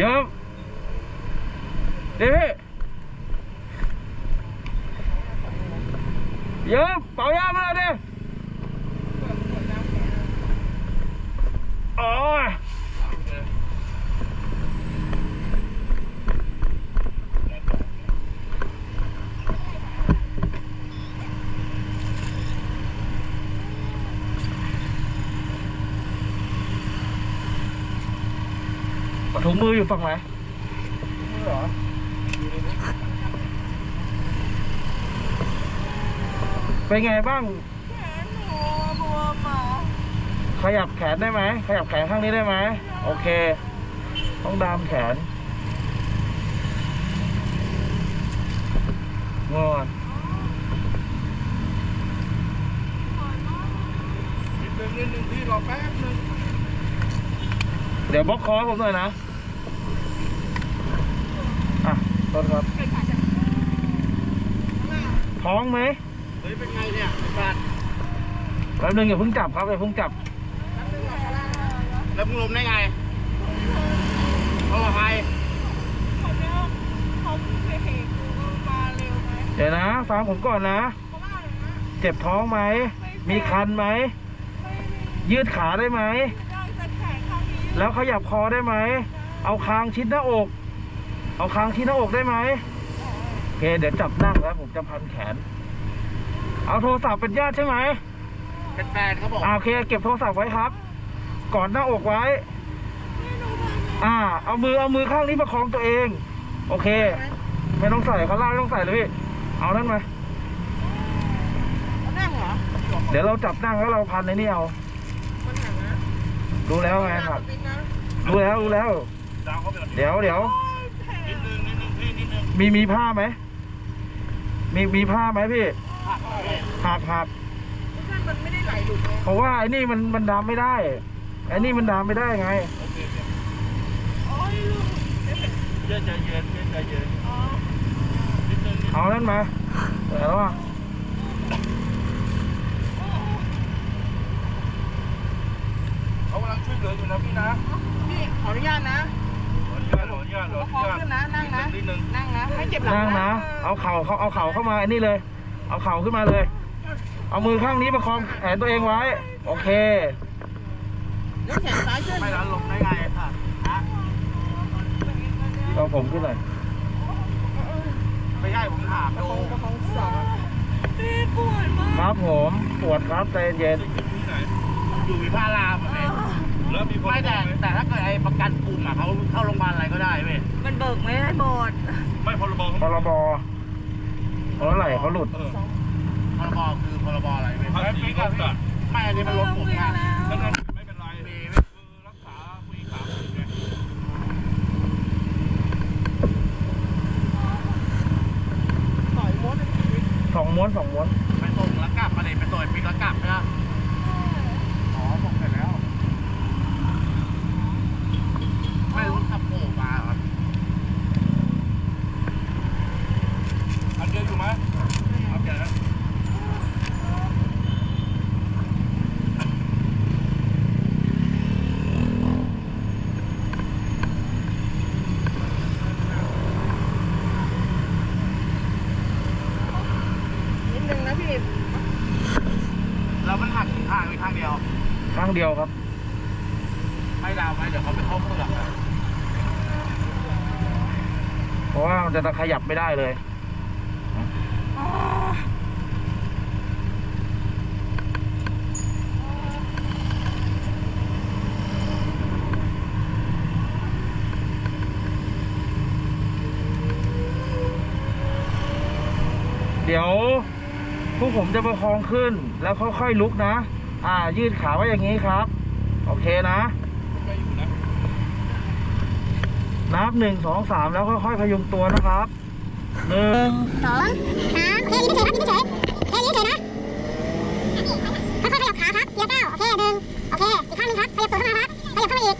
ดี๋ยวเดี๋ยวเดี๋ยวเป่ายามาเลยอ๋อ มืออยู่ฝั่งไหนเหรอเป็นไงบ้าง แขนหนูบวมอะขยับแขนได้ไหม ขยับแขนข้างนี้ได้ไหม โอเค ต้องดามแขนงอนนิดนึงนิดนึงพี่รอแป๊บนึง เดี๋ยวบล็อกคอผมหน่อยนะ อะ ต้นครับ ท้องไหมเฮ้ยเป็นไงเนี่ยบาดแป๊บนึงอย่าเพิ่งจับครับอย่าเพิ่งจับ แล้วมึงลมได้ไงเอาใครเขาเนี่ยเขาเคยเห็นกูมาเร็วไหมเดี๋ยวนะฟังผมก่อนนะเขาว่าอะไรนะ เจ็บท้องไหม มีคันไหมไม่มียืดขาได้ไหมได้แต่แขนข้างนี้แล้วขยับคอได้ไหม เอาคางชิดหน้าอก เอาคางชิดหน้าอกได้ไหมโอเคเดี๋ยวจับนั่งแล้วผมจะพันแขน เอาโทรศัพท์เป็นญาติใช่ไหมเป็นแฟนเขาบอกอ่าโอเค เก็บโทรศัพท์ไว้ครับ กอดหน้าอกไว้ไม่รู้ทำไงอ่า เอามือเอามือข้างนี้ประคองตัวเอง โอเค ไม่ต้องใส่เขาล่างไม่ต้องใส่เลยพี่เอานั่นมานั่งเหรอเดี๋ยวเราจับนั่งแล้วเราพันในนี่เอามันหนังนะรู้แล้วไงครับจริงนะรู้แล้วรู้แล้วดาวเขาไปก่อนเดี๋ยวเดี๋ยวโอ้ยแผล นิดนึงนิดนึงพี่นิดนึงมีมีผ้าไหมมีมีผ้าไหมพี่หักเลยหักหักท่านมันไม่ได้ไหลหลุดเลยเพราะว่าไอ้นี่มันมันดามไม่ได้ไอ้นี่มันดามไม่ได้ไงโอเคโอ้ยลูกเอ๊ะเย็นใจเย็นเย็นใจเย็นอ๋อนิดนึงนิดเอานั่นมาเดี๋ยวว่าเขากำลังช่วยเหลืออยู่นะพี่นะพี่ขออนุญาตนะขออนุ ญาตขออนุญาตขอประอคนุองญาตขึ้นนะนั่งนะนิดนึงนั่งนะไม่เจ็บหลังนั่งนะ เอาเข่าเขาเอาเข่าเข้ามาไอ้นี่เลย เอาเข่าขึ้นมาเลย เอามือข้างนี้ประคองแขนตัวเองไว้ โอเคแล้วแขนซ้ายขึ้นไม่รันลมได้ไงค่ะฮะเอาผมขึ้นหน่อยไม่ใช่ผมถามประดูคองประคองสองพี่ปวดมากครับผมปวดครับใจเย็นอยู่วิภารามอะพี่แล้วมีไม่แต่ แต่ถ้าเกิดไอ้ประกันกลุ่มอะเขาเข้าโรงพยาบาลอะไรก็ได้เว้ยมันเบิกไม่ได้หมดไม่พรบพรบเพราะไหลเขาหลุดพรบคือพรบอะไรเว้ยภาษีก็จัดไม่อันนี้มันรถผมเวียนะแล้วไม่เป็นไรมีคือรักษาคุยขาไงต่อยมดสองม้วนสองม้วนไปส่งแล้วกลับมาเลยไปส่งปิกแล้วกลับใช่ไหมอ๋อส่งเสร็จแล้ว ไม่รู้ขับโผล่มาครับอันเดียวอยู่ไหมโอเคนะ นิดนึงนะพี่ แล้วมันหักข้างไปข้างเดียว ข้างเดียวครับ ไม่ดาวไหมเดี๋ยวเขาไปเข้าเปลือกอะเพราะว่ามันจะขยับไม่ได้เลย เดี๋ยวพวกผมจะประคองขึ้นแล้วค่อยๆลุกนะ อ่า ยืดขาไว้อย่างนี้ครับ โอเคนะ ไม่อยู่นะ นับหนึ่งสองสามแล้วค่อยๆพยุงตัวนะครับหนึ่งสองสามโอเคยืนเฉยครับยืนเฉยเทยืนเฉยนะค่อยๆขยับขาครับเกียร์เก้าโอเคหนึ่งโอเคอีกข้างนึงครับขยับตัวขึ้นมาครับขยับเข้ามาอีก